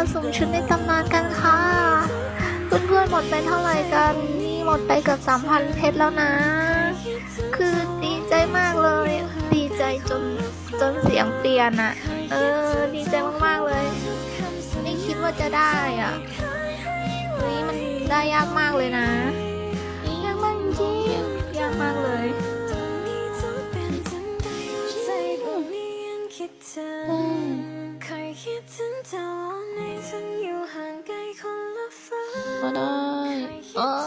มาสุ่มชุดในตำนานกันค่ะ เพื่อนๆหมดไปเท่าไหร่กัน นี่หมดไปเกือบ3,000เพชรแล้วนะ คือดีใจมากเลย ดีใจจนจนเสียงเปลี่ยนอะเออ ดีใจมากๆเลย ไม่คิดว่าจะได้อะเฮ้ยมันได้ยากมากเลยนะยากมากจริงยากมากเลยอืม เคยคิดถึงเธอในฉันอยู่ห่างไกลคนละฟ้า ก็ได้เคยคิเอดถึงอ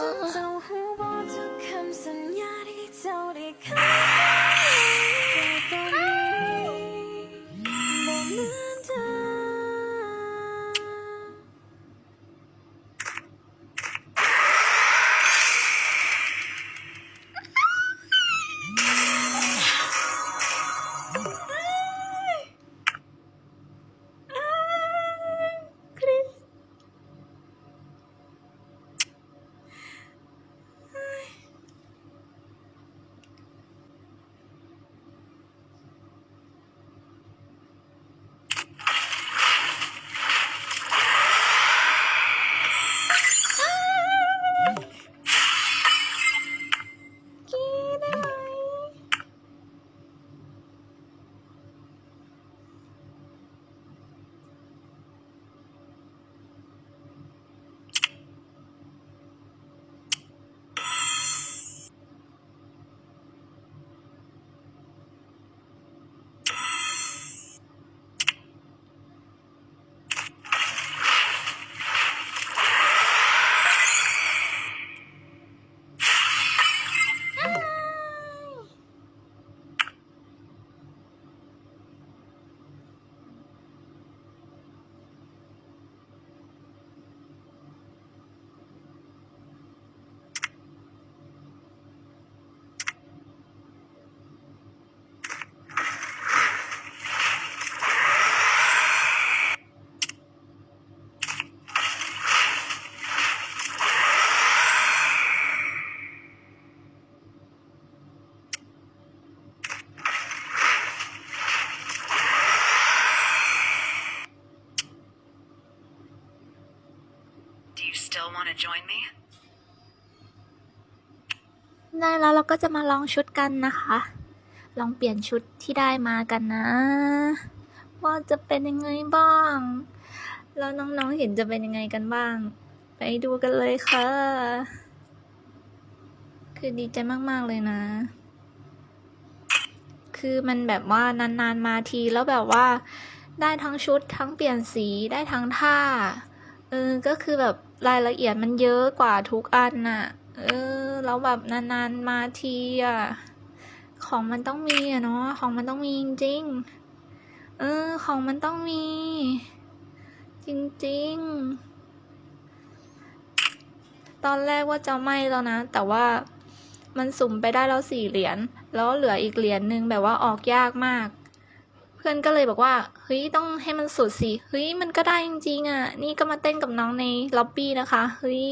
still want to join me? ได้แล้วเราก็จะมาลองชุดกันนะคะ ลองเปลี่ยนชุดที่ได้มากันนะ ว่าจะเป็นยังไงบ้าง แล้วน้องๆเห็นจะเป็นยังไงกันบ้าง ไปดูกันเลยค่ะ คือดีใจมากๆเลยนะ คือมันแบบว่านานๆมาทีแล้วแบบว่า ได้ทั้งชุดทั้งเปลี่ยนสีได้ทั้งท่า เออ ก็คือแบบรายละเอียดมันเยอะกว่าทุกอันน่ะ เออ แล้วแบบนานๆมาทีอะ ของมันต้องมีอะเนาะ ของมันต้องมีจริงๆ เออ ของมันต้องมี จริงๆ ตอนแรกว่าจะไม่แล้วนะ แต่ว่ามันสุ่มไปได้แล้วสี่เหรียญ แล้วเหลืออีกเหรียญหนึ่งแบบว่าออกยากมาก พื่อนก็เลยบอกว่าเฮ้ยต้องให้มันสุดสิเฮ้ยมันก็ได้จริงๆอะ นี่ก็มาเต้นกับน้องในล็อบบี้นะคะเฮ้ย